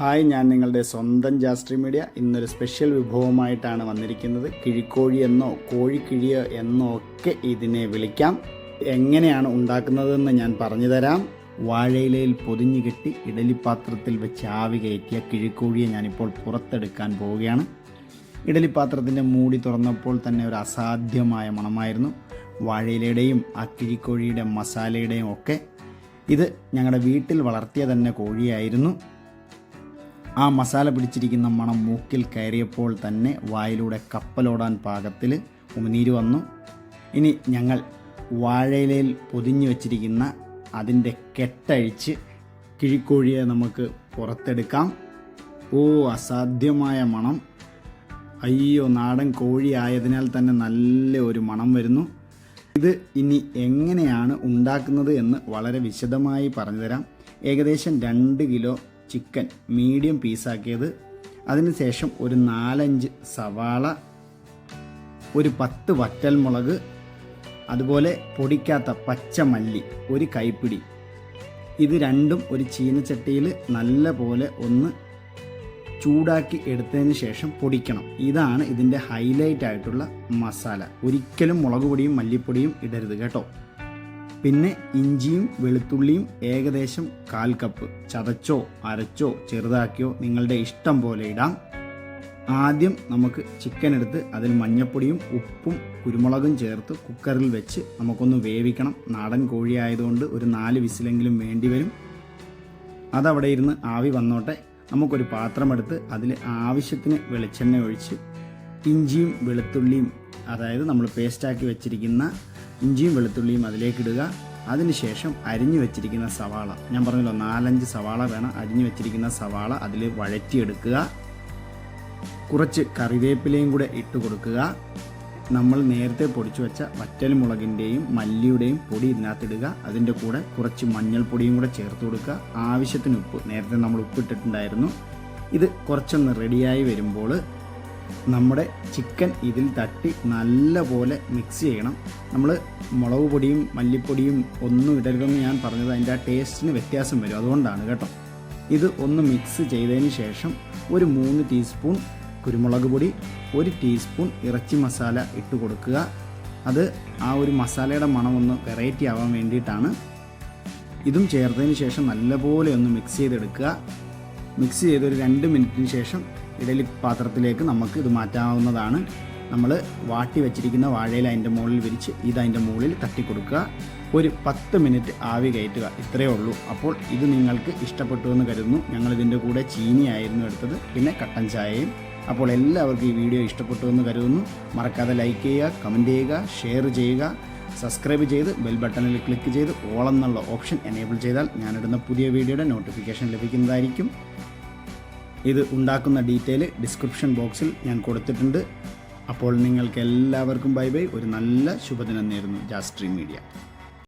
Hi ഞാൻ നിങ്ങളുടെ സ്വന്തം ജാസ്ട്രി മീഡിയ. ഇന്നൊരു സ്പെഷ്യൽ വിഭവമായിട്ടാണ് വന്നിരിക്കുന്നത്. കിഴിക്കോഴി എന്നോ കോഴിക്കിഴിയോ എന്നോ ഒക്കെ ഇതിനെ വിളിക്കാം. എങ്ങനെയാണ് ഉണ്ടാക്കുന്നതെന്ന് ഞാൻ പറഞ്ഞു തരാം. വാഴയിലയിൽ പൊതിഞ്ഞു കെട്ടി ഇഡലിപ്പാത്രത്തിൽ വെച്ച് ആവി കയറ്റിയ കിഴിക്കോഴിയെ ഞാനിപ്പോൾ പുറത്തെടുക്കാൻ പോവുകയാണ്. ഇഡലിപ്പാത്രത്തിന്റെ മൂടി തുറന്നപ്പോൾ തന്നെ ഒരു അസാധ്യമായ മണമായിരുന്നു. വാഴയിലയുടെയും ആ കിഴിക്കോഴിയുടെ മസാലയുടെയും ഒക്കെ ഇത് ഞങ്ങളുടെ വീട്ടിൽ വളർത്തിയ തന്നെ കോഴിയായിരുന്നു. ആ മസാല പിടിച്ചിരിക്കുന്ന മണം മൂക്കിൽ കയറിയപ്പോൾ തന്നെ വായിലൂടെ കപ്പലോടാൻ പാകത്തിൽ ഉമിനീര് വന്നു. ഇനി ഞങ്ങൾ വാഴയിലയിൽ പൊതിഞ്ഞു വച്ചിരിക്കുന്ന അതിന്റെ കെട്ടഴിച്ച് കിഴിക്കോഴിയെ നമുക്ക് പുറത്തെടുക്കാം. ഓ അസാധ്യമായ മണം. അയ്യോ നാടൻ കോഴി ആയതിനാൽ തന്നെ നല്ല ഒരു മണം വരുന്നു. ഇത് ഇനി എങ്ങനെയാണ് ഉണ്ടാക്കുന്നത് എന്ന് വളരെ വിശദമായി പറഞ്ഞുതരാം. ഏകദേശം രണ്ട് കിലോ ചിക്കൻ മീഡിയം പീസാക്കിയത്. അതിനുശേഷം ഒരു നാലഞ്ച് സവാള ഒരു പത്ത് വറ്റൽമുളക് അതുപോലെ പൊടിക്കാത്ത പച്ചമല്ലി ഒരു കൈപ്പിടി. ഇത് രണ്ടും ഒരു ചീനച്ചട്ടിയിൽ നല്ല പോലെ ഒന്ന് ചൂടാക്കി എടുത്തതിന് ശേഷം പൊടിക്കണം. ഇതാണ് ഇതിന്റെ ഹൈലൈറ്റ് ആയിട്ടുള്ള മസാല. ഒരിക്കലും മുളക് പൊടിയും മല്ലിപ്പൊടിയും ഇടരുത് കേട്ടോ. പിന്നെ ഇഞ്ചിയും വെളുത്തുള്ളിയും ഏകദേശം കാൽ കപ്പ്. ചതച്ചോ അരച്ചോ ചെറുതാക്കിയോ നിങ്ങളുടെ ഇഷ്ടം പോലെ ഇടാം. ആദ്യം നമുക്ക് ചിക്കൻ എടുത്ത് അതിൽ മഞ്ഞപ്പൊടിയും ഉപ്പും കുരുമുളകും ചേർത്ത് കുക്കറിൽ വെച്ച് നമുക്കൊന്ന് വേവിക്കണം. നാടൻ കോഴി ആയതുകൊണ്ട് ഒരു നാല് വിസിലെങ്കിലും വേണ്ടി വരും. അതവിടെ ഇരുന്ന് ആവി വന്നോട്ടെ. നമുക്കൊരു പാത്രമെടുത്ത് അതിൽ ആവശ്യത്തിന് വെളിച്ചെണ്ണ ഒഴിച്ച് ഇഞ്ചിയും വെളുത്തുള്ളിയും അതായത് നമ്മൾ പേസ്റ്റാക്കി വെച്ചിരിക്കുന്ന ഇഞ്ചിയും വെളുത്തുള്ളിയും അതിലേക്കിടുക. അതിനുശേഷം അരിഞ്ഞു വെച്ചിരിക്കുന്ന സവാള. ഞാൻ പറഞ്ഞല്ലോ നാലഞ്ച് സവാള വേണം. അരിഞ്ഞു വെച്ചിരിക്കുന്ന സവാള അതിൽ വഴറ്റിയെടുക്കുക. കുറച്ച് കറിവേപ്പിലയും കൂടെ ഇട്ട് കൊടുക്കുക. നമ്മൾ നേരത്തെ പൊടിച്ചു വെച്ച വറ്റൽമുളകിന്റെയും മല്ലിയുടെയും പൊടി ഇതിനകത്തിടുക. അതിന്റെ കൂടെ കുറച്ച് മഞ്ഞൾപ്പൊടിയും കൂടെ ചേർത്ത് കൊടുക്കുക. ആവശ്യത്തിന് ഉപ്പ്. നേരത്തെ നമ്മൾ ഉപ്പിട്ടിട്ടുണ്ടായിരുന്നു. ഇത് കുറച്ചൊന്ന് റെഡിയായി വരുമ്പോൾ നമ്മുടെ ചിക്കൻ ഇതിൽ തട്ടി നല്ല പോലെ മിക്സ് ചെയ്യണം. നമ്മൾ മുളക് പൊടിയും മല്ലിപ്പൊടിയും ഒന്നും ഇടരുതെന്ന് ഞാൻ പറഞ്ഞത് അതിന്റെ ആ ടേസ്റ്റിന് വ്യത്യാസം വരും. അതുകൊണ്ടാണ് കേട്ടോ. ഇത് ഒന്ന് മിക്സ് ചെയ്തതിന് ശേഷം ഒരു മൂന്ന് ടീസ്പൂൺ കുരുമുളക് പൊടി ഒരു ടീസ്പൂൺ ഇറച്ചി മസാല ഇട്ട് കൊടുക്കുക. അത് ആ ഒരു മസാലയുടെ മണം ഒന്ന് വെറൈറ്റി ആവാൻ വേണ്ടിയിട്ടാണ്. ഇതും ചേർത്തതിന് ശേഷം നല്ലപോലെ ഒന്ന് മിക്സ് ചെയ്തെടുക്കുക. മിക്സ് ചെയ്ത് ഒരു രണ്ട് മിനിറ്റിന് ശേഷം ഇഡലി പാത്രത്തിലേക്ക് നമുക്ക് ഇത് മാറ്റാവുന്നതാണ്. നമ്മൾ വാട്ടി വെച്ചിരിക്കുന്ന വാഴയിൽ അതിന്റെ മുകളിൽ വിരിച്ച് ഇത് അതിന്റെ മുകളിൽ തട്ടിക്കൊടുക്കുക. ഒരു പത്ത് മിനിറ്റ് ആവി കയറ്റുക ഇത്രയേ ഉള്ളൂ. അപ്പോൾ ഇത് നിങ്ങൾക്ക് ഇഷ്ടപ്പെട്ടു എന്ന് കരുതുന്നു. ഞങ്ങൾ ഇതിന്റെ കൂടെ ചീനിയായിരുന്നു എടുത്തത് പിന്നെ കട്ടൻ ചായയും. അപ്പോൾ എല്ലാവർക്കും ഈ വീഡിയോ ഇഷ്ടപ്പെട്ടു എന്ന് കരുതുന്നു. മറക്കാതെ ലൈക്ക് ചെയ്യുക കമന്റ് ചെയ്യുക ഷെയർ ചെയ്യുക. സബ്സ്ക്രൈബ് ചെയ്ത് ബെൽ ബട്ടണിൽ ക്ലിക്ക് ചെയ്ത് ഓൾ എന്നുള്ള ഓപ്ഷൻ എനേബിൾ ചെയ്താൽ ഞാനിടുന്ന പുതിയ വീഡിയോയുടെ നോട്ടിഫിക്കേഷൻ ലഭിക്കുന്നതായിരിക്കും. ഇത് ഉണ്ടാക്കുന്ന ഡീറ്റെയിൽ ഡിസ്ക്രിപ്ഷൻ ബോക്സിൽ ഞാൻ കൊടുത്തിട്ടുണ്ട്. അപ്പോൾ നിങ്ങൾക്ക് എല്ലാവർക്കും ബൈ ബൈ. ഒരു നല്ല ശുഭദിനം നേരുന്നു ജാസ്ട്രീം മീഡിയ.